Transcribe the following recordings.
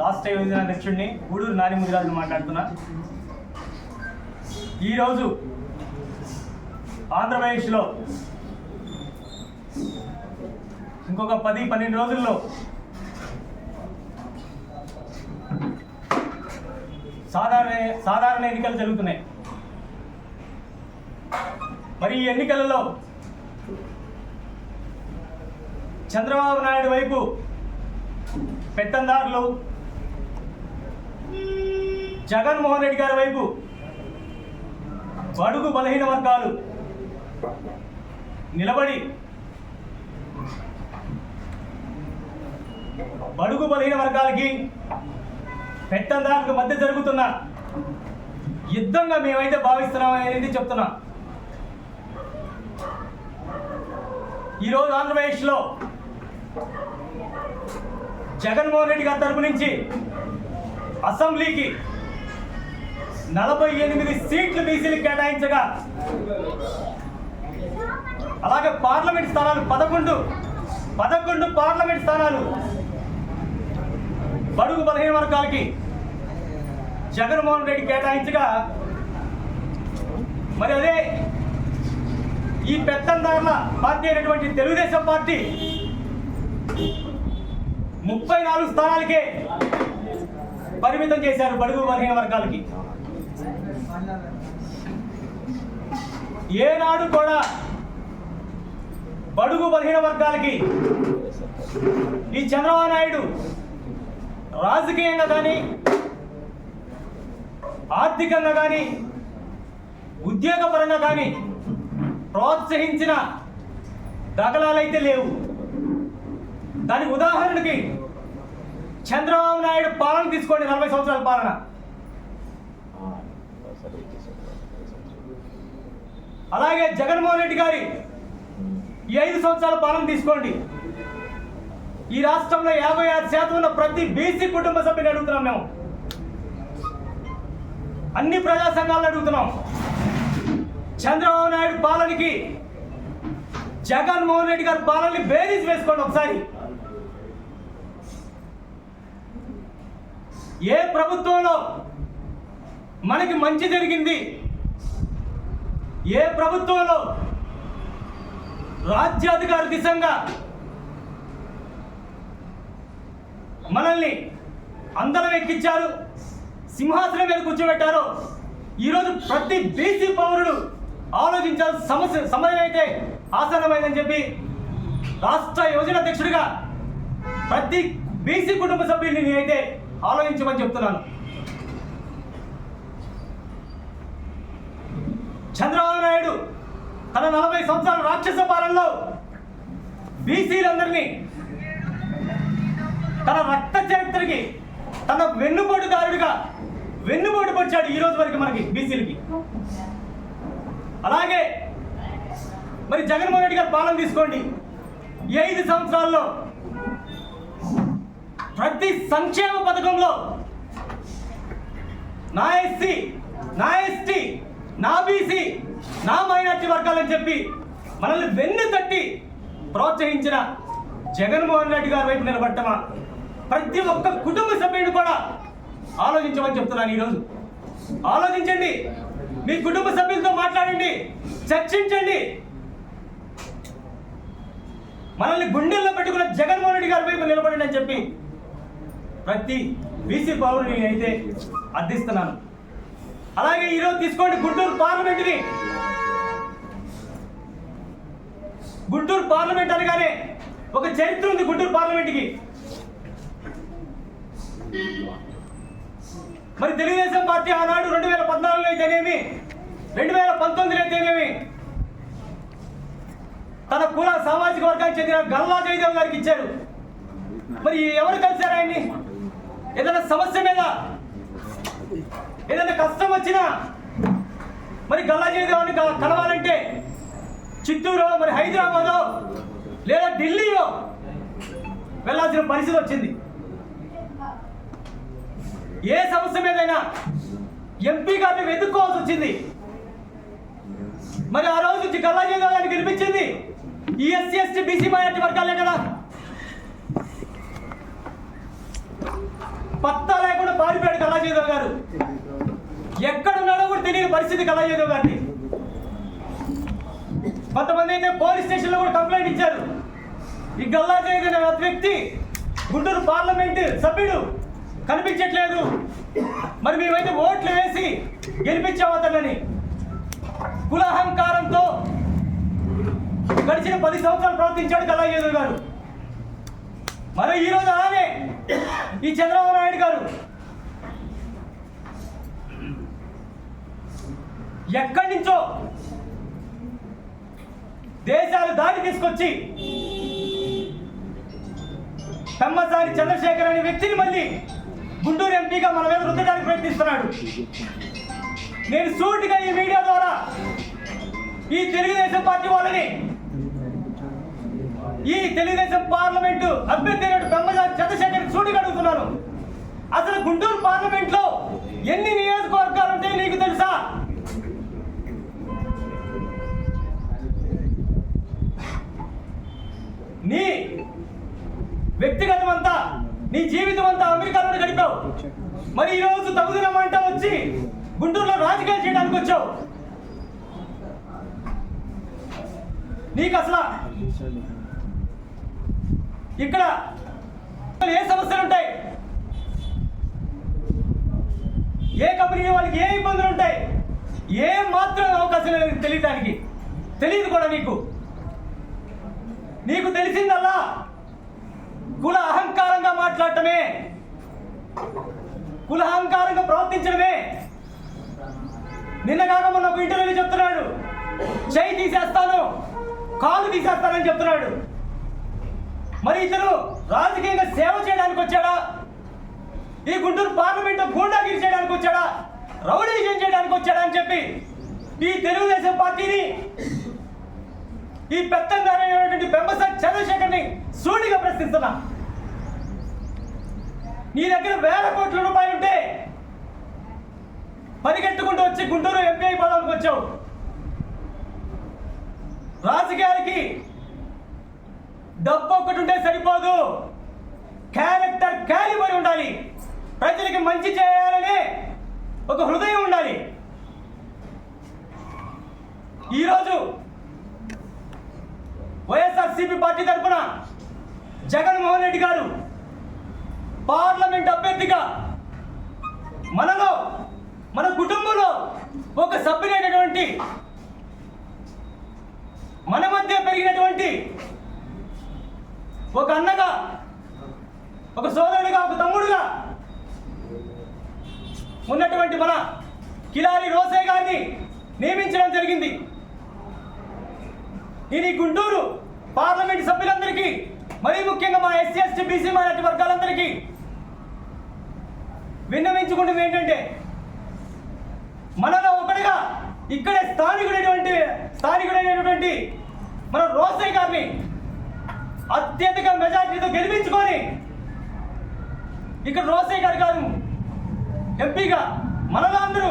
రాష్ట్ర యువజన అధ్యక్షుడిని గూడూరు నాని ముదిరాజు మాట్లాడుతున్నా. ఈరోజు ఆంధ్రప్రదేశ్లో ఇంకొక పది పన్నెండు రోజుల్లో సాధారణ సాధారణ ఎన్నికలు జరుగుతున్నాయి. మరి ఈ ఎన్నికలలో చంద్రబాబు నాయుడు వైపు పెత్తందారులు జగన్మోహన్ రెడ్డి గారి వైపు బడుగు బలహీన వర్గాలు నిలబడి బడుగు బలహీన వర్గాలకి పెత్తందారులకు మధ్య జరుగుతున్న యుద్ధంగా మేమైతే భావిస్తున్నాం అనేది చెప్తున్నా. ఈరోజు ఆంధ్రప్రదేశ్లో జగన్మోహన్ రెడ్డి గారి తరపు నుంచి అసెంబ్లీకి నలభై ఎనిమిది సీట్లు బీసీలకు కేటాయించగా అలాగే పార్లమెంట్ స్థానాలు పదకొండు పదకొండు పార్లమెంట్ స్థానాలు బడుగు బలహీన వర్గాలకి జగన్మోహన్ రెడ్డి కేటాయించగా మరి అదే ఈ పెత్తందారుల పార్టీ అయినటువంటి తెలుగుదేశం పార్టీ ముప్పై నాలుగు స్థానాలకే పరిమితం చేశారు బడుగు బలహీన వర్గాలకి. ఏనాడు కూడా బడుగు బలహీన వర్గాలకి ఈ చంద్రబాబు నాయుడు రాజకీయంగా కానీ ఆర్థికంగా కానీ ఉద్యోగపరంగా కానీ ప్రోత్సహించిన దాఖలాలైతే లేవు. దానికి ఉదాహరణకి చంద్రబాబు నాయుడు పాలన తీసుకోండి నలభై సంవత్సరాల పాలన. అలాగే జగన్మోహన్ రెడ్డి గారి ఈ ఐదు సంవత్సరాల పాలన తీసుకోండి. ఈ రాష్ట్రంలో యాభై ఆరు శాతం ఉన్న ప్రతి బీసీ కుటుంబ సభ్యుని అడుగుతున్నాం మేము. అన్ని ప్రజా సంఘాలను అడుగుతున్నాం. చంద్రబాబు నాయుడు పాలనకి జగన్మోహన్ రెడ్డి గారి పాలనని బేరీస్ వేసుకోండి ఒకసారి. ఏ ప్రభుత్వంలో మనకి మంచి జరిగింది? ఏ ప్రభుత్వంలో రాజ్యాధికార దిశంగా మనల్ని అందరం ఎక్కించారు? సింహాసనం మీద కూర్చోబెట్టారు? ఈరోజు ప్రతి బీసీ పౌరుడు ఆలోచించాల్సిన సమస్య సమయం అయితే ఆసన్నమైందని చెప్పి రాష్ట్ర యువజన అధ్యక్షుడిగా ప్రతి బీసీ కుటుంబ సభ్యుల్ని నేనైతే ఆలోచించమని చెప్తున్నాను. చంద్రబాబు నాయుడు తన నలభై సంవత్సరాల రాక్షస పాలనలో బీసీలందరినీ తన రక్త చరిత్రకి తన వెన్నుపోటుదారుడిగా వెన్నుపోటు పరిచాడు ఈ రోజు వరకు మనకి బీసీలకి. అలాగే మరి జగన్మోహన్ రెడ్డి గారి పాలన తీసుకోండి. ఈ ఐదు సంవత్సరాల్లో ప్రతి సంక్షేమ పథకంలో నా ఎస్సీ నా ఎస్టీ నా బీసీ నా మైనార్టీ వర్గాలని చెప్పి మనల్ని వెన్ను తట్టి ప్రోత్సహించిన జగన్మోహన్ రెడ్డి గారి వైపు నిలబడ్డమా ప్రతి ఒక్క కుటుంబ సభ్యుడు కూడా ఆలోచించమని చెప్తున్నాను ఈరోజు. ఆలోచించండి. మీ కుటుంబ సభ్యులతో మాట్లాడండి చర్చించండి. మనల్ని గుండెల్లో పెట్టుకున్న జగన్మోహన్ రెడ్డి గారి వైపు నిలబడండి అని చెప్పి ప్రతి బీసీ పౌరుని అయితే అర్థిస్తున్నాను. అలాగే ఈరోజు తీసుకోండి గుంటూరు పార్లమెంటుని. గుంటూరు పార్లమెంట్ అనగానే ఒక చరిత్ర ఉంది గుంటూరు పార్లమెంట్కి. మరి తెలుగుదేశం పార్టీ ఆనాడు రెండు వేల పద్నాలుగులో అయితేనేమి రెండు వేల పంతొమ్మిదిలో అయితేనేమి తన కుల సామాజిక వర్గానికి చెందిన గల్లా జయదేవ్ గారికి ఇచ్చారు. మరి ఎవరు కలిశారు ఆయన్ని? ఏదైనా సమస్య మీద? ఏదైనా కష్టం వచ్చినా? మరి గల్లా జయదేవాన్ని కలవాలంటే చిత్తూరు మరి హైదరాబాదో లేదా ఢిల్లీలో వెళ్ళాల్సిన పరిస్థితి వచ్చింది. ఏ సమస్య మీదైనా ఎంపీ గారిని వెతుక్కోవాల్సి వచ్చింది. మరి ఆ రోజు నుంచి గల్లా జయదేవ్ గారిని గెలిపించింది ఈ ఎస్సీ ఎస్టీ బీసీ మైనార్టీ వర్గాలే కదా. పత్తా లేకుండా పారిపోయాడు గల్లా జయదేవ్ గారు. ఎక్కడున్నాడో కూడా తెలియని పరిస్థితి గల్లా జయదేవ్ గారిని కొంతమంది అయితే పోలీస్ స్టేషన్లో కూడా కంప్లైంట్ ఇచ్చారు. ఈ గల్లా జయదేవ్ వ్యక్తి గుంటూరు పార్లమెంట్ సభ్యుడు. కనిపించట్లేదు. మరి మేమైతే ఓట్లు వేసి గెలిపించామతనని కులహంకారంతో గడిచిన పది సంవత్సరాలు ప్రవర్తించాడు కళాయేదు గారు. మరి ఈరోజు అలానే ఈ చంద్రబాబు నాయుడు గారు ఎక్కడి నుంచో దేశాలు దాటి తీసుకొచ్చి పెమ్మసాని చంద్రశేఖర్ అనే వ్యక్తిని మళ్ళీ గుంటూరు ఎంపీగా మన మీద రుద్దడానికి ప్రయత్నిస్తున్నాడు. నేను సూటిగా ఈ మీడియా ద్వారా ఈ తెలుగుదేశం పార్టీ వాళ్ళని ఈ తెలుగుదేశం పార్లమెంటు అభ్యర్థి అయిన చంద్రశేఖర్ సూటిగా అడుగుతున్నాను. అసలు గుంటూరు పార్లమెంట్లో ఎన్ని నియోజకవర్గాలు ఉంటాయి నీకు తెలుసా? నీ వ్యక్తిగతం అంతా నీ జీవితం అంతా అమెరికాలో గడిపావు. మరి ఈ రోజు తగుదినం అంటా వచ్చి గుంటూరులో రాజకీయాలు చేయడానికి వచ్చావు. నీకు అసలు ఇక్కడ ఏ సమస్యలు ఉంటాయి? ఏ కంపెనీ వాళ్ళకి ఏ ఇబ్బందులు ఉంటాయి? ఏ మాత్రం అవకాశం లేదు తెలియడానికి తెలియదు కూడా నీకు. నీకు తెలిసిందల్లా? కుల అహంకారంగా మాట్లాడటమే. కుల అహంకారంగా ప్రవర్తించడమే. నిన్నగాక మొన్న ఒక ఇంటర్వ్యూ చెప్తున్నాడు. చేయి తీసేస్తాను కాలు తీసేస్తానని చెప్తున్నాడు. మరి ఇతను రాజకీయంగా సేవ చేయడానికి వచ్చాడా? ఈ గుంటూరు పార్లమెంట్ గూండాగిరి చేయడానికి వచ్చాడా? రౌడీజం చేయడానికి వచ్చాడా అని చెప్పి ఈ తెలుగుదేశం పార్టీని ఈ పెత్తందారైనటువంటి బెంబసారి చంద్రశేఖర్ని సూటిగా ప్రశ్నిస్తున్నా. నీ దగ్గర వేల కోట్ల రూపాయలు ఉంటే పరిగెట్టుకుంటూ వచ్చి గుంటూరు ఎంపీ అయిపోవడానికి వచ్చావు. రాజకీయాలకి డబ్బు ఒక్కటి ఉంటే సరిపోదు. క్యారెక్టర్ క్యాలిబర్ ఉండాలి. ప్రజలకి మంచి చేయాలనే ఒక హృదయం ఉండాలి. ఈరోజు వైఎస్ఆర్సీపీ పార్టీ తరఫున జగన్మోహన్ రెడ్డి గారు పార్లమెంట్ అభ్యర్థిగా మనలో మన కుటుంబంలో ఒక సభ్యులైనటువంటి మన మధ్య పెరిగినటువంటి ఒక అన్నగా ఒక సోదరుడిగా ఒక తమ్ముడుగా ఉన్నటువంటి మన కిలారి రోసే గారిని నియమించడం జరిగింది. నేను ఈ గుంటూరు పార్లమెంట్ సభ్యులందరికీ మరీ ముఖ్యంగా మా ఎస్సీ ఎస్టీ బీసీ మైనార్టీ వర్గాలందరికీ విన్నవించుకుంటుంది ఏంటంటే మనలో ఒకటిగా ఇక్కడే స్థానికుడైనటువంటి స్థానికుడైనటువంటి మన రోసయ్య గారిని అత్యధిక మెజార్టీతో గెలిపించుకొని ఇక్కడ రోసయ్య గారు కాదు ఎంపీగా మనలో అందరూ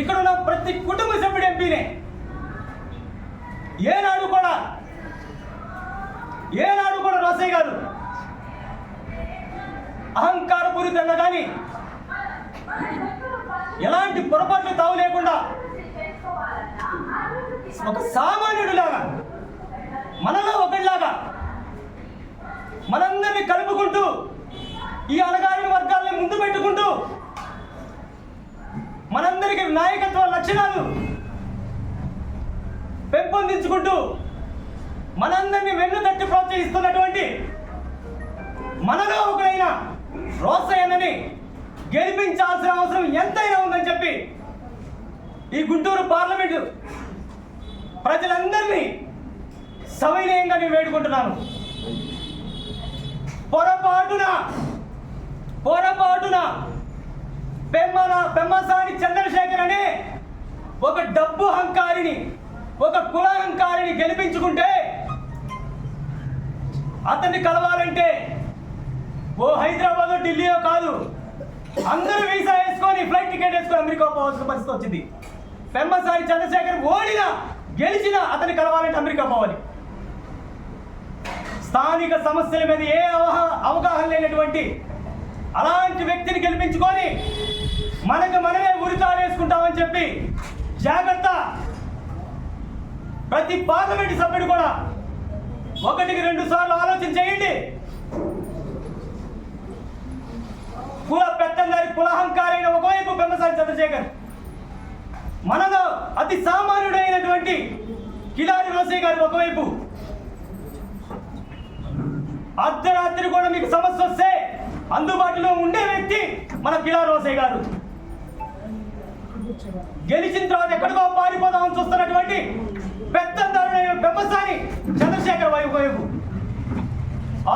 ఇక్కడ ఉన్న ప్రతి కుటుంబ సభ్యుడు ఎంపీనే. ఏనాడు కూడా ఏనాడు కూడా రోసయ్య గారు అహంకారపూరితంగా కానీ ఎలాంటి పొరపాట్లు తావు లేకుండా ఒక సామాన్యుడిలాగా ఈ గుంటూరు పార్లమెంటు ప్రజలందరినీ సవినయంగా నేను వేడుకుంటున్నాను. పొరపాటున పొరపాటున పెమ్మన పెమ్మసాని చంద్రశేఖర్ అనే ఒక డబ్బు అహంకారిని ఒక కులహంకారిని గెలిపించుకుంటే అతన్ని కలవాలంటే ఓ హైదరాబాద్ ఢిల్లీయో కాదు అందరూ వీసా వేసుకొని ఫ్లైట్ టికెట్ వేసుకొని అమెరికా పోవాల్సిన పరిస్థితి వచ్చింది. పెమ్మసాని చంద్రశేఖర్ ఓడిన గెలిచినా అతని కలవాలంటే అమెరికా పోవాలి. స్థానిక సమస్యల మీద ఏ అవహ- అవగాహన లేనటువంటి అలాంటి వ్యక్తిని గెలిపించుకొని మనకు మనమే ఉరితాలేసుకుంటామని చెప్పి జాగ్రత్త. ప్రతి పార్లమెంటు సభ్యుడు కూడా ఒకటికి రెండు సార్లు ఆలోచన చేయండి. కుల పెత్తంగారి కులహంకారైన ఒకవైపు బెమ్మసాని చంద్రశేఖర్ మనలో అతి సామాన్యుడైనటువంటి కిలారి రోసే గారు ఒకవైపు. అర్ధరాత్రి కూడా మీకు సమస్య వస్తే అందుబాటులో ఉండే వ్యక్తి మన కిలా రోసే గారు. గెలిచిన తర్వాత ఎక్కడికో పారిపోదామని చూస్తున్నటువంటి పెద్ద వ్యవసాయి చంద్రశేఖర్ వైపు వైపు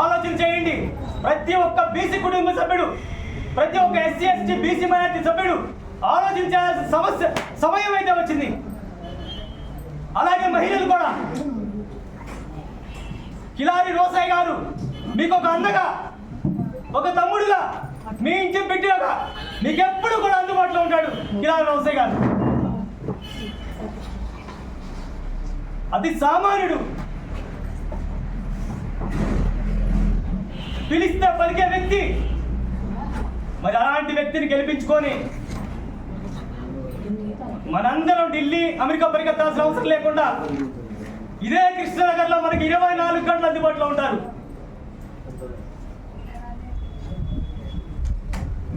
ఆలోచన చేయండి. ప్రతి ఒక్క బీసీ కుటుంబ సభ్యుడు ప్రతి ఒక్క ఎస్సీ ఎస్టీ బీసీ మైనార్టీ సభ్యుడు ఆలోచించాల్సిన సమస్య సమయం అయితే వచ్చింది. అలాగే మహిళలు కూడా. కిలారి రోసాయి గారు మీకు ఒక అన్నగా ఒక తమ్ముడుగా మీ ఇంటి బిడ్డగా మీకు ఎప్పుడు కూడా అందుబాటులో ఉంటాడు కిలారి రోసాయి గారు. అతి సామాన్యుడు. పిలిస్తే పలికే వ్యక్తి. మరి అలాంటి వ్యక్తిని గెలిపించుకొని మనందరం ఢిల్లీ అమెరికా పరిగెత్తాల్సిన అవసరం లేకుండా ఇదే కృష్ణనగర్లో మనకి ఇరవై నాలుగు గంటలు అందుబాటులో ఉంటారు.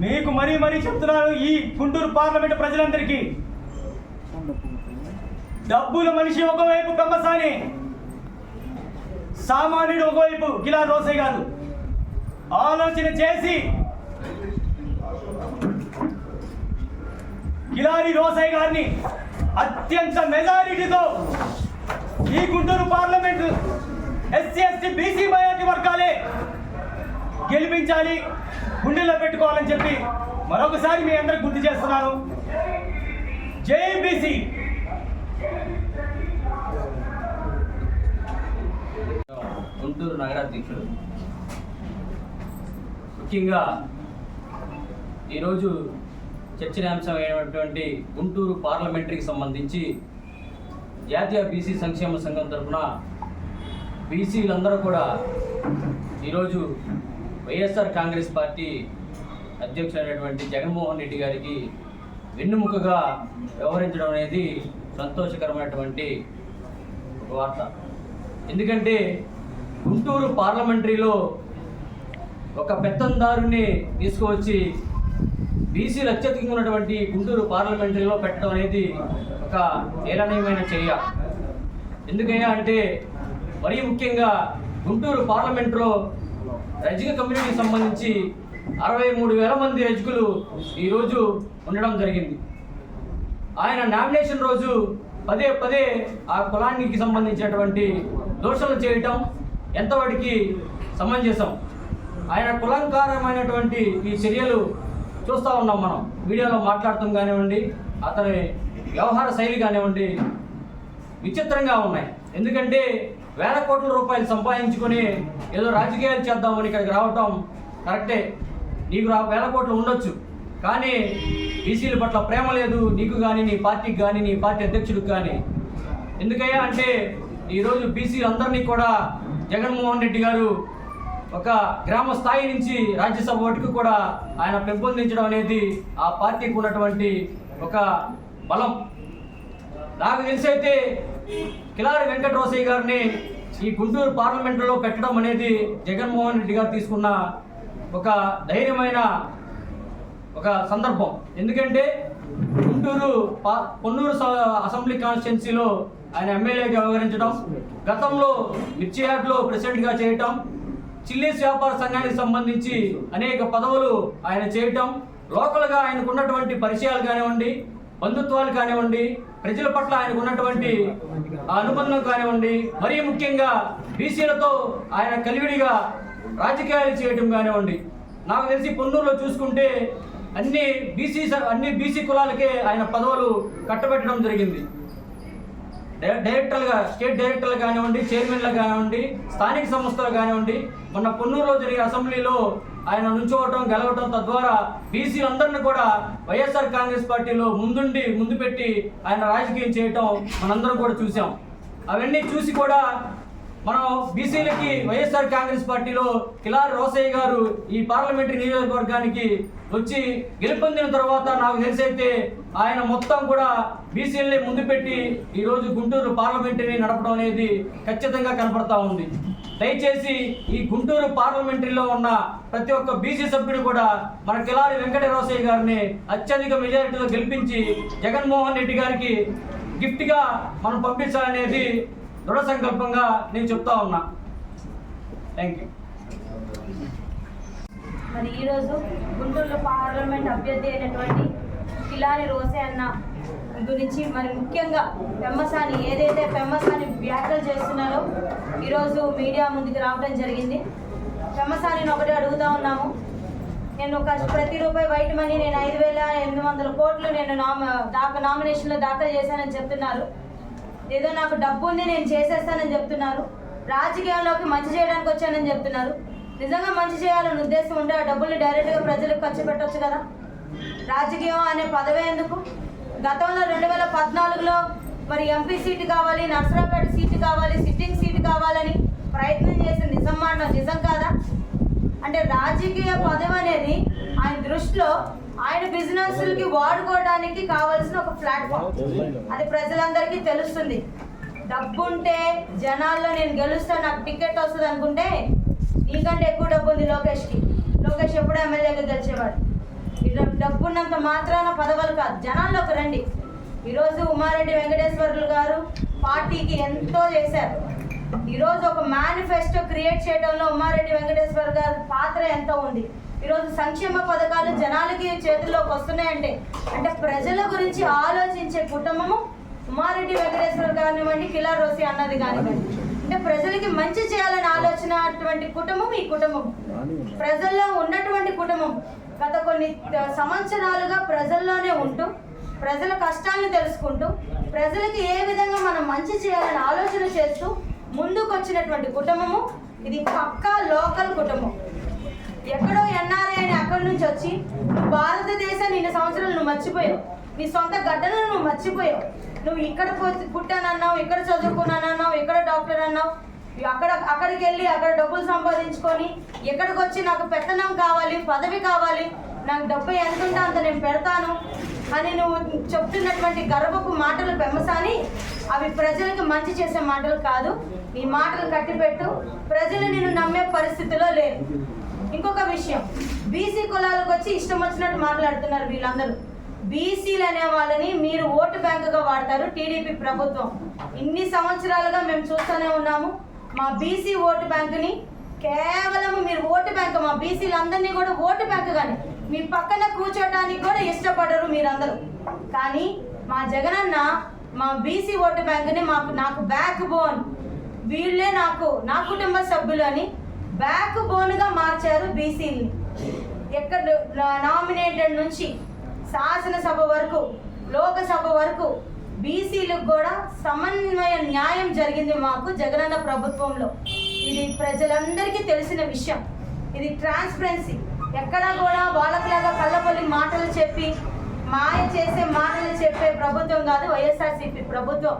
మీకు మరీ మరీ చెప్తున్నాను ఈ గుంటూరు పార్లమెంట్ ప్రజలందరికీ. డబ్బుల మనిషి ఒకవైపు కమ్మసాని సామాన్యుడు ఒకవైపు కిలా రోసే గారు. ఆలోచన చేసి కిలారి రోసయ్య గారిని అత్యంత మెజారిటీతో ఈ Guntur parliament SC ST BC minority వర్గాలే గెలిపించాలి గుండెల్లో పెట్టుకోవాలని చెప్పి మరొకసారి మీ అందరికి గుర్తు చేస్తున్నాను. జై గుంటూరు నగరాధ్యక్షుడు ముఖ్యంగా ఈరోజు చర్చనీయాంశమైనటువంటి గుంటూరు పార్లమెంటరీకి సంబంధించి జాతీయ బీసీ సంక్షేమ సంఘం తరఫున బీసీలందరూ కూడా ఈరోజు వైఎస్ఆర్ కాంగ్రెస్ పార్టీ అధ్యక్షుడైనటువంటి జగన్మోహన్ రెడ్డి గారికి వెన్నుముకగా వ్యవహరించడం అనేది సంతోషకరమైనటువంటి ఒక వార్త. ఎందుకంటే గుంటూరు పార్లమెంటరీలో ఒక పెత్తందారుని తీసుకువచ్చి బీసీలు అత్యధికంగా ఉన్నటువంటి గుంటూరు పార్లమెంటరీలో పెట్టడం అనేది ఒక ఏలనీయమైన చర్య. ఎందుకయ్యా అంటే మరీ ముఖ్యంగా గుంటూరు పార్లమెంట్లో రజక కమ్యూనిటీకి సంబంధించి అరవై మూడు వేల మంది రజకులు ఈరోజు ఉండడం జరిగింది. ఆయన నామినేషన్ రోజు పదే పదే ఆ కులానికి సంబంధించినటువంటి దోషణలు చేయటం ఎంతవాటికి సమంజసం. ఆయన కులంకారమైనటువంటి ఈ చర్యలు చూస్తూ ఉన్నాం మనం. మీడియాలో మాట్లాడటం కానివ్వండి అతని వ్యవహార శైలి కానివ్వండి విచిత్రంగా ఉన్నాయి. ఎందుకంటే వేల కోట్ల రూపాయలు సంపాదించుకొని ఏదో రాజకీయాలు చేద్దామని ఇక్కడికి రావటం కరెక్టే. నీకు రా వేల కోట్లు ఉండొచ్చు. కానీ బీసీల పట్ల ప్రేమ లేదు నీకు కానీ నీ పార్టీకి కానీ నీ పార్టీ అధ్యక్షుడికి కానీ ఎందుకయ్యా అంటే ఈరోజు బీసీలు అందరినీ కూడా జగన్మోహన్ రెడ్డి గారు ఒక గ్రామ స్థాయి నుంచి రాజ్యసభ వరకు కూడా ఆయన పెంపొందించడం అనేది ఆ పార్టీకి ఉన్నటువంటి ఒక బలం. నాకు తెలిసైతే కిలారి వెంకటరోసయ్య గారిని ఈ గుంటూరు పార్లమెంటులో పెట్టడం అనేది జగన్మోహన్ రెడ్డి గారు తీసుకున్న ఒక ధైర్యమైన ఒక సందర్భం. ఎందుకంటే గుంటూరు పొన్నూరు స- అసెంబ్లీ కాన్స్టిట్యున్సీలో ఆయన ఎమ్మెల్యేగా వ్యవహరించడం గతంలో మిర్చి యార్డ్లో ప్రెసిడెంట్గా చేయటం చిల్లీస్ వ్యాపార సంఘానికి సంబంధించి అనేక పదవులు ఆయన చేయటం లోకల్గా ఆయనకు ఉన్నటువంటి పరిచయాలు కానివ్వండి బంధుత్వాలు కానివ్వండి ప్రజల పట్ల ఆయనకు ఉన్నటువంటి ఆ అనుబంధం కానివ్వండి మరీ ముఖ్యంగా బీసీలతో ఆయన కలివిడిగా రాజకీయాలు చేయటం కానివ్వండి. నాకు తెలిసి పొన్నూరులో చూసుకుంటే అన్ని బీసీ అన్ని బీసీ కులాలకే ఆయన పదవులు కట్టబెట్టడం జరిగింది. డైరెక్టర్లుగా స్టేట్ డైరెక్టర్లు కానివ్వండి చైర్మన్లు కానివ్వండి స్థానిక సంస్థలు కానివ్వండి మొన్న పొన్నూరులో జరిగే అసెంబ్లీలో ఆయన నుంచోవటం గెలవటం తద్వారా బీసీలందరినీ కూడా వైఎస్ఆర్ కాంగ్రెస్ పార్టీలో ముందుండి ముందు పెట్టి ఆయన రాజకీయం చేయటం మనందరం కూడా చూసాం అవన్నీ చూసి కూడా మనం బీసీలకి వైఎస్ఆర్ కాంగ్రెస్ పార్టీలో కిలారి రోసయ్య గారు ఈ పార్లమెంటరీ నియోజకవర్గానికి వచ్చి గెలుపొందిన తర్వాత నాకు తెలిసైతే ఆయన మొత్తం కూడా బీసీలని ముందు పెట్టి ఈరోజు గుంటూరు పార్లమెంటరీని నడపడం అనేది ఖచ్చితంగా కనపడతా ఉంది. దయచేసి ఈ గుంటూరు పార్లమెంటరీలో ఉన్న ప్రతి ఒక్క బీసీ సభ్యుడు కూడా మన కిలారి వెంకటరవసయ్య గారిని అత్యధిక మెజారిటీతో గెలిపించి జగన్మోహన్ రెడ్డి గారికి గిఫ్ట్గా మనం పంపించాలనేది దృఢ సంకల్పంగా నేను చెప్తా ఉన్నా. థ్యాంక్ యూ మరి ఈరోజు గుంటూరులో పార్లమెంట్ అభ్యర్థి అయినటువంటి కిలారి రోసే అన్న గురించి మరి ముఖ్యంగా పెమ్మసాని ఏదైతే పెమ్మసాని వ్యాఖ్యలు చేస్తున్నారో ఈరోజు మీడియా ముందుకు రావడం జరిగింది. పెమ్మసానిని ఒకటి అడుగుతా ఉన్నాము. నేను ఒక ప్రతి రూపాయి వైట్ మనీ నేను ఐదు వేల ఎనిమిది వందల కోట్లు నేను నామ దాకా నామినేషన్లో దాఖలు చేశానని చెప్తున్నారు. ఏదో నాకు డబ్బు ఉంది నేను చేసేస్తానని చెప్తున్నారు. రాజకీయాల్లోకి మంచి చేయడానికి వచ్చానని చెప్తున్నారు. నిజంగా మంచి చేయాలని ఉద్దేశం ఉంటే ఆ డబ్బుల్ని డైరెక్ట్గా ప్రజలకు ఖర్చు పెట్టవచ్చు కదా. రాజకీయం అనే పదవే ఎందుకు? గతంలో రెండు వేల పద్నాలుగులో మరి ఎంపీ సీటు కావాలి నర్సరాపేట సీటు కావాలి సిట్టింగ్ సీటు కావాలని ప్రయత్నం చేసి నిజం మాట నిజం కాదా? అంటే రాజకీయ పదవి అనేది ఆయన దృష్టిలో ఆయన బిజినెస్లకి వాడుకోవడానికి కావాల్సిన ఒక ప్లాట్ఫామ్. అది ప్రజలందరికీ తెలుస్తుంది. డబ్బుంటే జనాల్లో నేను గెలుస్తాను నాకు టికెట్ వస్తుంది అనుకుంటే నీకంటే ఎక్కువ డబ్బు ఉంది లోకేష్కి. లోకేష్ ఎప్పుడు ఎమ్మెల్యేగా గెలిచేవాడు? డబ్బున్నంత మాత్రాన పదవులు కాదు. జనాల్లోకి రండి. ఈరోజు ఉమారెడ్డి వెంకటేశ్వర్లు గారు పార్టీకి ఎంతో చేశారు. ఈరోజు ఒక మేనిఫెస్టో క్రియేట్ చేయడంలో ఉమారెడ్డి వెంకటేశ్వర గారి పాత్ర ఎంతో ఉంది. ఈరోజు సంక్షేమ పథకాలు జనాలకి చేతుల్లోకి వస్తున్నాయంటే అంటే ప్రజల గురించి ఆలోచించే కుటుంబము ఉమారెడ్డి వెంకటేశ్వర కానివ్వండి కిలా రోసి అన్నది కానివ్వండి. అంటే ప్రజలకి మంచి చేయాలని ఆలోచన అటువంటి కుటుంబం ఈ కుటుంబం. ప్రజల్లో ఉన్నటువంటి కుటుంబం. గత కొన్ని సంవత్సరాలుగా ప్రజల్లోనే ఉంటూ ప్రజల కష్టాలను తెలుసుకుంటూ ప్రజలకి ఏ విధంగా మనం మంచి చేయాలని ఆలోచన చేస్తూ ముందుకు వచ్చినటువంటి కుటుంబము. ఇది పక్కా లోకల్ కుటుంబం. ఎక్కడో ఎన్ఆర్ఐ అని అక్కడి నుంచి వచ్చి నువ్వు భారతదేశాన్ని ఇన్ని సంవత్సరాలు నువ్వు మర్చిపోయావు. నీ సొంత గడ్డను నువ్వు మర్చిపోయావు. నువ్వు ఇక్కడ పుట్టానన్నావు ఇక్కడ చదువుకున్నానన్నావు ఇక్కడ డాక్టర్ అన్నావు. అక్కడ అక్కడికి వెళ్ళి అక్కడ డబ్బులు సంపాదించుకొని ఎక్కడికి వచ్చి నాకు పెత్తనం కావాలి పదవి కావాలి నాకు డబ్బు ఎంత ఉంటే అంత నేను పెడతాను అని నువ్వు చెప్తున్నటువంటి గర్వపు మాటలు పెమ్మసాని అవి ప్రజలకు మంచి చేసే మాటలు కాదు. నీ మాటలు కట్టిపెట్టు. ప్రజలు నిన్ను నమ్మే పరిస్థితిలో లేరు. ఇంకొక విషయం బీసీ కులాలకు వచ్చి ఇష్టం వచ్చినట్టు మాట్లాడుతున్నారు వీళ్ళందరూ. బీసీలు అనే వాళ్ళని మీరు ఓటు బ్యాంకుగా వాడతారు టీడీపీ ప్రభుత్వం. ఇన్ని సంవత్సరాలుగా మేము చూస్తూనే ఉన్నాము. మా బీసీ ఓటు బ్యాంకుని కేవలం మీరు ఓటు బ్యాంక్ మా బీసీలందరినీ కూడా ఓటు బ్యాంక్ కానీ మీ పక్కన కూర్చోటానికి కూడా ఇష్టపడరు మీరందరూ. కానీ మా జగనన్న మా బీసీ ఓటు బ్యాంకుని మాకు నాకు బ్యాక్ బోన్. వీళ్ళే నాకు నా కుటుంబ సభ్యులు అని బ్యాక్ బోన్గా మార్చారు బీసీని ఎక్కడ నామినేటెడ్ నుంచి శాసనసభ వరకు లోకసభ వరకు బీసీలకు కూడా సమన్వయ న్యాయం జరిగింది మాకు జగనన్న ప్రభుత్వంలో. ఇది ప్రజలందరికీ తెలిసిన విషయం. ఇది ట్రాన్స్పరెన్సీ. ఎక్కడా కూడా వాళ్ళకిలాగా కళ్ళపల్లి మాటలు చెప్పి మాయ చేసే మాటలు చెప్పే ప్రభుత్వం కాదు వైఎస్ఆర్సీపీ ప్రభుత్వం.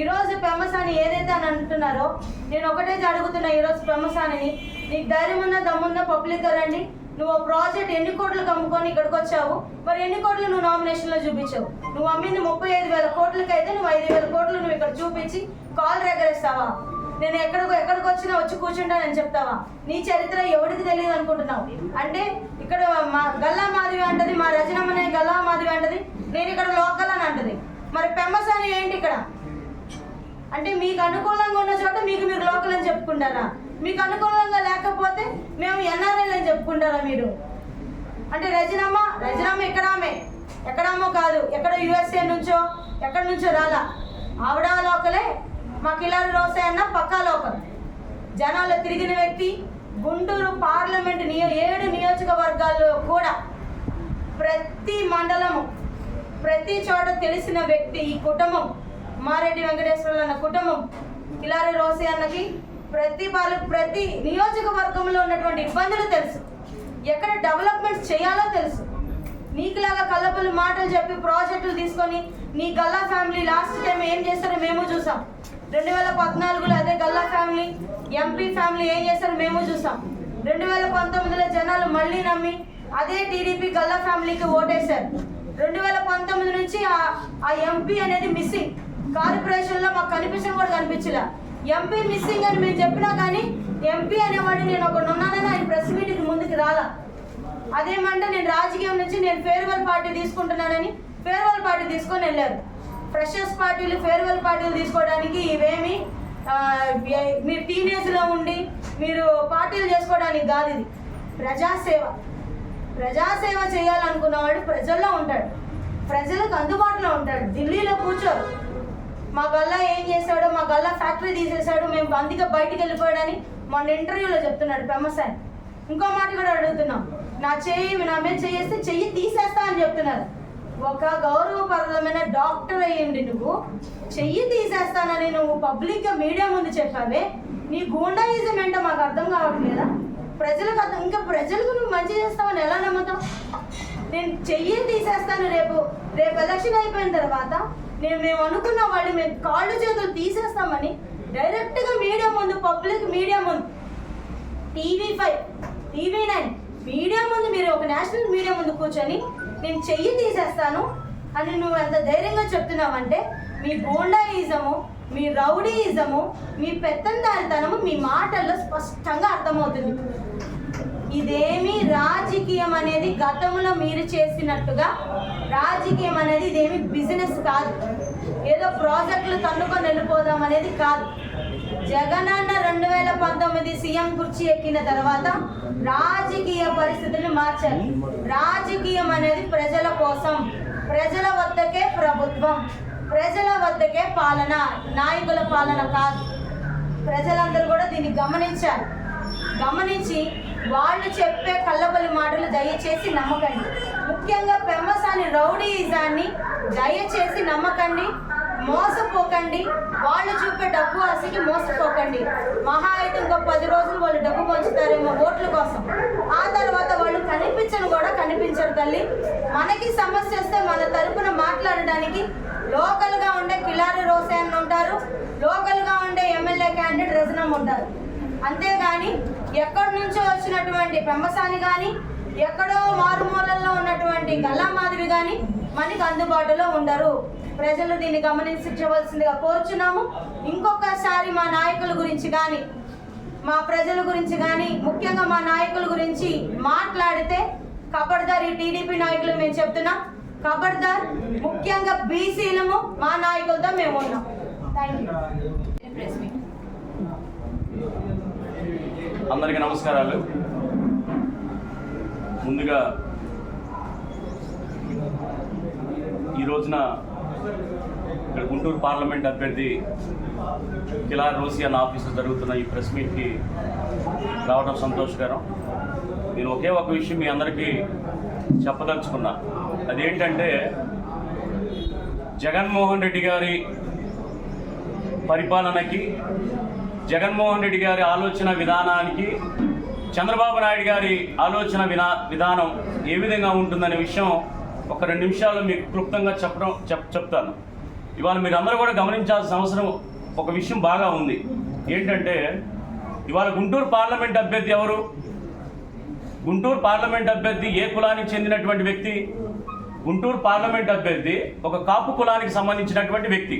ఈరోజు పెమ్మసాని ఏదైతే అని అంటున్నారో నేను ఒకటే అడుగుతున్నా ఈరోజు పెమ్మసానిని. నీకు ధైర్యం ఉందా దమ్ముందా పబ్లిక్ రండి. నువ్వు ప్రాజెక్ట్ ఎన్ని కోట్లకు అమ్ముకొని ఇక్కడికి వచ్చావు? మరి ఎన్ని కోట్లు నువ్వు నామినేషన్లో చూపించావు? నువ్వు అమ్మింది ముప్పై ఐదు వేల కోట్లకి అయితే నువ్వు ఐదు వేల కోట్లు నువ్వు ఇక్కడ చూపించి కాల్ రెగరేస్తావా? నేను ఎక్కడికో ఎక్కడికి వచ్చినా వచ్చి కూర్చుంటానని చెప్తావా? నీ చరిత్ర ఎవరికి తెలియదు అనుకుంటున్నావు? అంటే ఇక్కడ మా గల్లా మాదివి అంటది మా రజనమ్మనే గల్లా మాదివి అంటది నేను ఇక్కడ లోకల్ అని అంటది. మరి పెమ్మసాని ఏంటి ఇక్కడ? అంటే మీకు అనుకూలంగా ఉన్న చోట మీకు మీరు లోకల్ అని చెప్పుకుంటారా? మీకు అనుకూలంగా లేకపోతే మేము ఎన్ఆర్ఐలు అని చెప్పుకుంటారా మీరు? అంటే రజనమ్మ రజనమ్మ ఎక్కడామే? ఎక్కడామో కాదు ఎక్కడ యుఎస్ఏ నుంచో ఎక్కడి నుంచో రాలా? ఆవిడ లోకలే మా కిలారి రోసే అన్న పక్కా లోకల్ జనాలు తిరిగిన వ్యక్తి గుంటూరు పార్లమెంట్ నియో ఏడు నియోజకవర్గాల్లో కూడా ప్రతి మండలము ప్రతి చోట తెలిసిన వ్యక్తి ఈ కుటుంబం. మారెడ్డి వెంకటేశ్వర్లు అన్న కుటుంబం కిలారి రోసి అన్నకి ప్రతి వాళ్ళు ప్రతి నియోజకవర్గంలో ఉన్నటువంటి ఇబ్బందులు తెలుసు. ఎక్కడ డెవలప్మెంట్స్ చేయాలో తెలుసు. నీకులాగా కల్లపల్లి మాటలు చెప్పి ప్రాజెక్టులు తీసుకొని నీ గల్లా ఫ్యామిలీ లాస్ట్ టైం ఏం చేస్తారో మేము చూసాం. రెండు వేల పద్నాలుగులో అదే గల్లా ఫ్యామిలీ ఎంపీ ఫ్యామిలీ ఏం చేస్తారో మేము చూసాం. రెండు వేల పంతొమ్మిదిలో జనాలు మళ్ళీ నమ్మి అదే టీడీపీ గల్లా ఫ్యామిలీకి ఓటేశారు. రెండు వేల పంతొమ్మిది నుంచి ఆ ఎంపీ అనేది మిస్సింగ్ కార్పొరేషన్లో మాకు కనిపించడం కూడా కనిపించలే. ఎంపీ మిస్సింగ్ అని మేము చెప్పినా కానీ ఎంపీ అనేవాడు నేను ఒక ఉన్నానని ఆయన ప్రెస్ మీట్కి ముందుకు రాలా. అదేమంటే నేను రాజకీయం నుంచి నేను ఫేర్వెల్ పార్టీ తీసుకుంటున్నానని ఫేర్వెల్ పార్టీ తీసుకొని వెళ్ళారు. ఫ్రెషర్స్ పార్టీలు ఫేర్వెల్ పార్టీలు తీసుకోవడానికి ఇవేమి మీరు టీనేజ్లో ఉండి మీరు పార్టీలు చేసుకోవడానికి కాదు ఇది. ప్రజాసేవ. ప్రజాసేవ చేయాలనుకున్నవాడు ప్రజల్లో ఉంటాడు. ప్రజలకు అందుబాటులో ఉంటాడు. ఢిల్లీలో కూర్చోరు. మా గల్లా ఏం చేశాడో మా గల్లా ఫ్యాక్టరీ తీసేశాడు మేము అందుకే బయటికి వెళ్ళిపోయాడని మొన్న ఇంటర్వ్యూలో చెప్తున్నాడు ఫేమస్ అని ఇంకో మాట కూడా అడుగుతున్నాం. నా చెయ్యి నా మీద చేస్తే చెయ్యి తీసేస్తా అని చెప్తున్నారు. ఒక గౌరవపరమైన డాక్టర్ అయ్యండి నువ్వు. చెయ్యి తీసేస్తానని నువ్వు పబ్లిక్గా మీడియా ముందు చెప్పావే. నీ గూండాయిజం ఏంటో మాకు అర్థం కావట్లేదా? ప్రజలకు అర్థం ఇంకా ప్రజలకు నువ్వు మంచి చేస్తావని ఎలా నమ్ముతావు? నేను చెయ్యి తీసేస్తాను రేపు. రేపు ఎలక్షన్ అయిపోయిన తర్వాత నేను మేము అనుకున్న వాళ్ళు మేము కాళ్ళు చేతులు తీసేస్తామని డైరెక్ట్గా మీడియా ముందు పబ్లిక్ మీడియా ముందు. TV five TV nine media ముందు మీరు ఒక నేషనల్ మీడియా ముందు కూర్చొని నేను చెయ్యి తీసేస్తాను అని నువ్వు ఎంత ధైర్యంగా చెప్తున్నావంటే మీ గూండాయిజము మీ రౌడీయిజము మీ పెత్తందారితనము మీ మాటల్లో స్పష్టంగా అర్థమవుతుంది. ఇదేమి రాజకీయం అనేది గతంలో మీరు చేసినట్టుగా రాజకీయం అనేది ఇదేమి బిజినెస్ కాదు. ఏదో ప్రాజెక్టులు తన్నుకొని వెళ్ళిపోదాం అనేది కాదు. జగనన్న రెండు వేల పంతొమ్మిది సీఎం కుర్చీ ఎక్కిన తర్వాత రాజకీయ పరిస్థితిని మార్చాలి రాజకీయం అనేది ప్రజల కోసం ప్రజల వద్దకే ప్రభుత్వం ప్రజల వద్దకే పాలన నాయకుల పాలన కాదు. ప్రజలందరూ కూడా దీన్ని గమనించాలి గమనించి వాళ్ళు చెప్పే కళ్ళబలి మాటలు దయచేసి నమ్మకండి. ముఖ్యంగా పెమ్మసాని రౌడీయిజాన్ని దయచేసి నమ్మకండి మోసపోకండి వాళ్ళు చూపే డబ్బు ఆశకి మోసపోకండి. మహా అయితే ఇంకో పది రోజులు వాళ్ళు డబ్బు పంచుతారేమో ఓట్ల కోసం. ఆ తర్వాత వాళ్ళు కనిపించను కూడా కనిపించరు తల్లి. మనకి సమస్య వస్తే మన తరపున మాట్లాడడానికి లోకల్గా ఉండే కిలారి రోసేన్ ఉంటారు లోకల్గా ఉండే ఎమ్మెల్యే క్యాండిడేట్ రజనం ఉంటారు. అంతేగాని ఎక్కడి నుంచో వచ్చినటువంటి పెమ్మసాని కానీ ఎక్కడో మారుమూల ఉన్నటువంటి గల్లా మాదిరి కానీ మనకి అందుబాటులో ఉండరు. ప్రజలు దీన్ని గమనించవలసిందిగా కోరుచున్నాము. ఇంకొకసారి మా నాయకుల గురించి కానీ మా ప్రజల గురించి కానీ ముఖ్యంగా మా నాయకుల గురించి మాట్లాడితే కబడ్దార్ ఈ టీడీపీ నాయకులు మేము చెప్తున్నాం. కబడ్దార్ ముఖ్యంగా బీసీలము మా నాయకులతో మేము ఉన్నాం. అందరికీ నమస్కారాలు. ముందుగా ఈ రోజున ఇక్కడ గుంటూరు పార్లమెంట్ అభ్యర్థి కిలార్ అన్న ఆఫీసులో జరుగుతున్న ఈ ప్రెస్ మీట్కి రావడం సంతోషకరం. నేను ఒకే ఒక విషయం మీ అందరికీ చెప్పదలుచుకున్నా. అదేంటంటే జగన్మోహన్ రెడ్డి గారి పరిపాలనకి జగన్మోహన్ రెడ్డి గారి ఆలోచన విధానానికి చంద్రబాబు నాయుడు గారి ఆలోచన వినా విధానం ఏ విధంగా ఉంటుందనే విషయం ఒక రెండు నిమిషాలు మీకు క్లుప్తంగా చెప్పడం చెప్ చెప్తాను. ఇవాళ మీరు అందరూ కూడా గమనించాల్సిన అవసరం ఒక విషయం బాగా ఉంది. ఏంటంటే ఇవాళ గుంటూరు పార్లమెంట్ అభ్యర్థి ఎవరు? గుంటూరు పార్లమెంట్ అభ్యర్థి ఏ కులానికి చెందినటువంటి వ్యక్తి? గుంటూరు పార్లమెంట్ అభ్యర్థి ఒక కాపు కులానికి సంబంధించినటువంటి వ్యక్తి.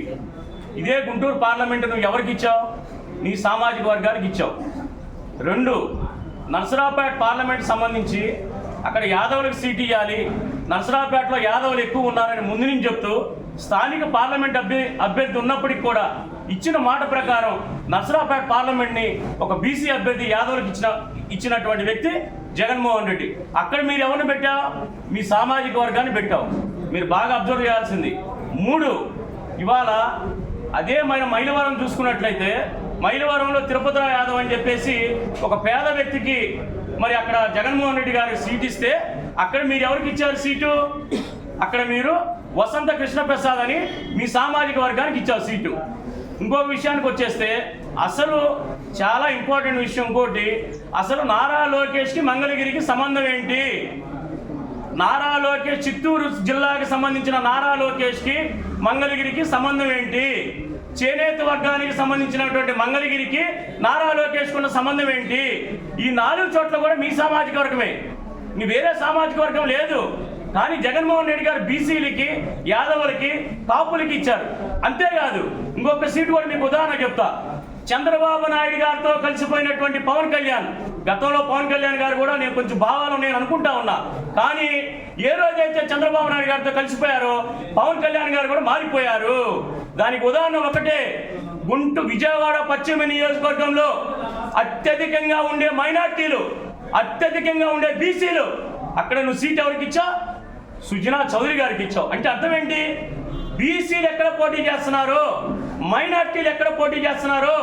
ఇదే గుంటూరు పార్లమెంట్ నువ్వు ఎవరికి ఇచ్చావు? నీ సామాజిక వర్గానికి ఇచ్చావు. రెండు నర్సరాపేట పార్లమెంట్ సంబంధించి అక్కడ యాదవులకు సీట్ ఇవ్వాలి నర్సరాపేటలో యాదవులు ఎక్కువ ఉన్నారని ముందు నుంచి చెప్తూ స్థానిక పార్లమెంట్ అభ్య అభ్యర్థి ఉన్నప్పటికీ కూడా ఇచ్చిన మాట ప్రకారం నర్సరాపేట పార్లమెంట్ని ఒక బీసీ అభ్యర్థి యాదవులకు ఇచ్చిన ఇచ్చినటువంటి వ్యక్తి జగన్మోహన్ రెడ్డి. అక్కడ మీరు ఎవరిని పెట్టావు? మీ సామాజిక వర్గాన్ని పెట్టావు. మీరు బాగా అబ్జర్వ్ చేయాల్సింది. మూడు ఇవాళ అదే మన మైలవరం చూసుకున్నట్లయితే మైలవరంలో తిరుపతిరావు యాదవ్ అని చెప్పేసి ఒక పేద వ్యక్తికి మరి అక్కడ జగన్మోహన్ రెడ్డి గారికి సీట్ ఇస్తే అక్కడ మీరు ఎవరికి ఇచ్చారు సీటు? అక్కడ మీరు వసంత కృష్ణప్రసాద్ అని మీ సామాజిక వర్గానికి ఇచ్చారు సీటు. ఇంకొక విషయానికి వచ్చేస్తే అసలు చాలా ఇంపార్టెంట్ విషయం ఇంకోటి అసలు నారా లోకేష్కి మంగళగిరికి సంబంధం ఏంటి? నారా లోకేష్ చిత్తూరు జిల్లాకి సంబంధించిన నారా లోకేష్కి మంగళగిరికి సంబంధం ఏంటి? చేనేత వర్గానికి సంబంధించినటువంటి మంగళగిరికి నారా లోకేష్కున్న సంబంధం ఏంటి? ఈ నాలుగు చోట్ల కూడా మీ సామాజిక వర్గమే. నీ వేరే సామాజిక వర్గం లేదు. కానీ జగన్మోహన్ రెడ్డి గారు బీసీలకి యాదవులకి కాపులకి ఇచ్చారు. అంతేకాదు ఇంకొక సీటు కూడా మీకు ఉదాహరణ చెప్తా. చంద్రబాబు నాయుడు గారితో కలిసిపోయినటువంటి పవన్ కళ్యాణ్. గతంలో పవన్ కళ్యాణ్ గారు కూడా నేను కొంచెం భావాలు నేను అనుకుంటా ఉన్నా. కానీ ఏ రోజైతే చంద్రబాబు నాయుడు గారితో కలిసిపోయారో పవన్ కళ్యాణ్ గారు కూడా మారిపోయారు. దానికి ఉదాహరణ ఒకటే. గుంటూ విజయవాడ పశ్చిమ నియోజకవర్గంలో అత్యధికంగా ఉండే మైనార్టీలు అత్యధికంగా ఉండే బీసీలు. అక్కడ నువ్వు సీట్ ఎవరికి ఇచ్చావు? సుజనా చౌదరి గారికి ఇచ్చావు. అంటే అర్థం ఏంటి? బీసీలు ఎక్కడ పోటీ చేస్తున్నారు? మైనార్టీలు ఎక్కడ పోటీ చేస్తున్నారు?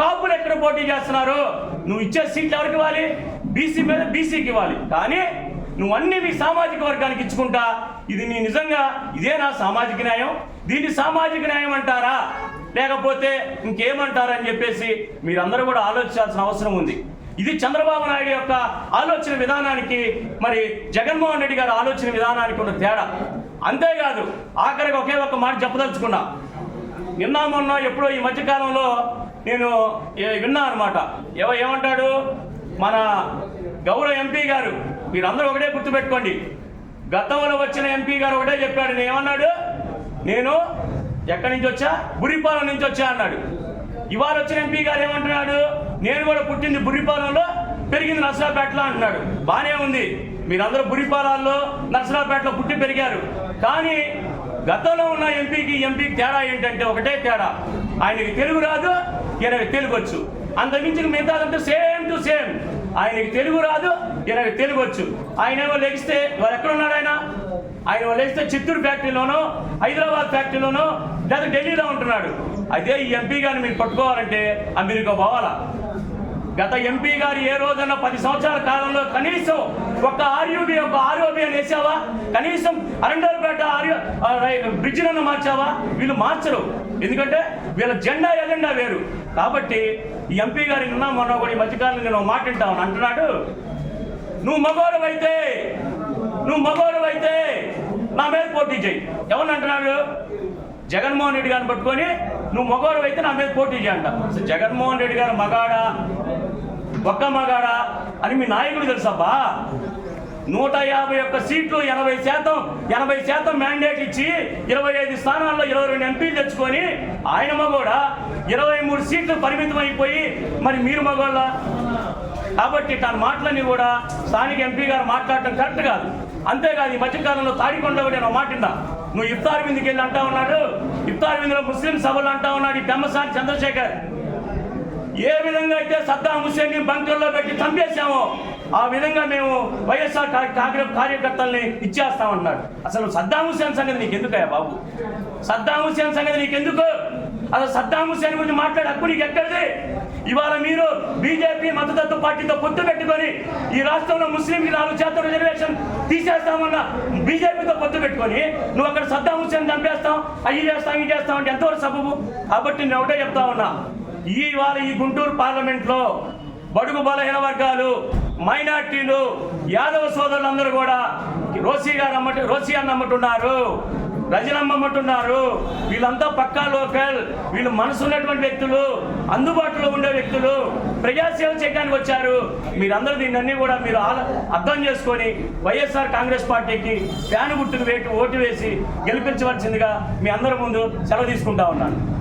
కాపులు ఎక్కడ పోటీ చేస్తున్నారు? నువ్వు ఇచ్చే సీట్లు ఎవరికి ఇవ్వాలి? బీసీ మీద బీసీకి ఇవ్వాలి. కానీ నువ్వు అన్ని మీ సామాజిక వర్గానికి ఇచ్చుకుంటా. ఇది నీ నిజంగా ఇదే నా సామాజిక న్యాయం? దీన్ని సామాజిక న్యాయం అంటారా? లేకపోతే ఇంకేమంటారని చెప్పేసి మీరందరూ కూడా ఆలోచించాల్సిన అవసరం ఉంది. ఇది చంద్రబాబు నాయుడు యొక్క ఆలోచన విధానానికి మరి జగన్మోహన్ రెడ్డి గారి ఆలోచన విధానానికి ఉన్న తేడా. అంతేకాదు ఆఖరికి ఒకే ఒక్క మాట చెప్పదలుచుకున్నా. నిన్న మొన్న ఎప్పుడో ఈ మధ్యకాలంలో నేను విన్నా అనమాట ఎవ ఏమంటాడు? మన గౌరవ ఎంపీ గారు మీరందరూ ఒకటే గుర్తుపెట్టుకోండి. గతంలో వచ్చిన ఎంపీ గారు ఒకటే చెప్పాడు. నేను ఏమన్నాడు నేను ఎక్కడి నుంచి వచ్చా? బురిపాలెం నుంచి వచ్చా అన్నాడు. ఇవాళ వచ్చిన ఎంపీ గారు ఏమంటున్నాడు? నేను కూడా పుట్టింది బురిపాలెంలో పెరిగింది నర్సరాపేటలో అంటున్నాడు. బానే ఉంది. మీరందరూ బురిపాలాల్లో నర్సరాపేటలో పుట్టి పెరిగారు. కానీ గతంలో ఉన్న ఎంపీకి ఎంపీకి తేడా ఏంటంటే ఒకటే తేడా. ఆయనకి తెలుగు రాదు ఈయనకి తెలుగు వచ్చు. అంతమించిన మిగతాదంటే సేమ్ టు సేమ్. ఆయనకి తెలుగు రాదు ఈయనకి తెలుగు వచ్చు. ఆయన ఏమో లెగిస్తే వారు ఎక్కడ ఉన్నాడు ఆయన? ఆయన ఏమో చిత్తూరు ఫ్యాక్టరీలోనో హైదరాబాద్ ఫ్యాక్టరీలోనో లేదా ఢిల్లీలో ఉంటున్నాడు. అదే ఈ ఎంపీ గారిని మీరు పట్టుకోవాలంటే అమెరికా పోవాలా? గత ఎంపీ గారు ఏ రోజైనా పది సంవత్సరాల కాలంలో కనీసం ఒక ఆర్యూబీ ఒక ఆర్ఓబి అని వేసావా? కనీసం అరండర్పేట ఆర్యూ బ్రిడ్జ్ నన్ను మార్చావా? వీళ్ళు మార్చరు. ఎందుకంటే వీళ్ళ జెండా ఎజెండా వేరు. కాబట్టి ఈ ఎంపీ గారి నిన్న మొన్న కూడా ఈ మధ్యకాలంలో నేను ఒక అంటున్నాడు. నువ్వు మగోడు అయితే నువ్వు మగోడు అయితే నా మీద పోటీ చేయి. ఎవరు అంటున్నాడు? జగన్మోహన్ రెడ్డి గారిని పట్టుకొని నువ్వు మగవాడు అయితే నా మీద పోటీ చేయంట జగన్మోహన్ రెడ్డి గారు మగాడా? బొక్కమ్మగాడా మగాడా అని మీ నాయకుడు తెలుసబ్బా. నూట యాభై ఒక్క సీట్లు ఎనభై శాతం ఎనభై శాతం మ్యాండేట్ ఇచ్చి ఇరవై ఐదు స్థానాల్లో ఇరవై రెండు ఎంపీలు తెచ్చుకొని ఆయన మగోడా ఇరవై మూడు సీట్లు పరిమితం అయిపోయి మరి మీరు మగోళ్ళ? కాబట్టి తన మాటలన్నీ కూడా స్థానిక ఎంపీ గారు మాట్లాడటం కరెక్ట్ కాదు. అంతేకాదు ఈ మధ్యకాలంలో తాడికొండ కూడా నేను మాట నువ్వు ఇఫ్తార్ విందుకి వెళ్ళి అంటా ఉన్నాడు ఇఫ్తార్ విందులో ముస్లిం సభలు అంటా ఉన్నాడు ఈ పెమ్మసాని చంద్రశేఖర్. ఏ విధంగా అయితే సద్దాం హుస్సేన్ని బంకర్లో పెట్టి చంపేశామో ఆ విధంగా మేము వైఎస్ఆర్ కాంగ్రెస్ కార్యకర్తల్ని ఇచ్చేస్తామన్నాడు. అసలు సద్దాం హుస్సేన్ సంగతి నీకు ఎందుకయ్యా బాబు? సద్దాం హుస్సేన్ సంగతి నీకు ఎందుకు అసలు సద్దాం హుస్సేన్ గురించి మాట్లాడే హక్కు నీకు ఎక్కడిది ఇవాళ మీరు బీజేపీ మద్దతు పార్టీతో పొత్తు పెట్టుకొని ఈ రాష్ట్రంలో ముస్లింకి నాలుగు శాతం రిజర్వేషన్ తీసేస్తామన్న బీజేపీతో పొత్తు పెట్టుకొని నువ్వు అక్కడ సద్దాం హుస్సేన్ చంపేస్తాం అయ్యి చేస్తాం ఇది చేస్తాం అంటే ఎంతవరకు సబబు? కాబట్టి నేను ఒకటే చెప్తా ఉన్నా. ఇవాళ ఈ గుంటూరు పార్లమెంట్లో బడుగు బలహీన వర్గాలు మైనార్టీలు యాదవ సోదరులందరూ కూడా రోసీ గారు అమ్మట రోసీ అన్న అమ్మటున్నారు రజనమ్మ అమ్మటున్నారు. వీళ్ళంతా పక్కా లోకల్ వీళ్ళు మనసు ఉన్నటువంటి వ్యక్తులు అందుబాటులో ఉండే వ్యక్తులు ప్రజాసేవ చేయడానికి వచ్చారు. మీరందరూ దీన్ని కూడా మీరు ఆల- అర్థం చేసుకొని వైఎస్ఆర్ కాంగ్రెస్ పార్టీకి ఫ్యాన్ గుర్తుకు వేటు ఓటు వేసి గెలిపించవలసిందిగా మీ అందరి ముందు సెలవు తీసుకుంటా ఉన్నాను.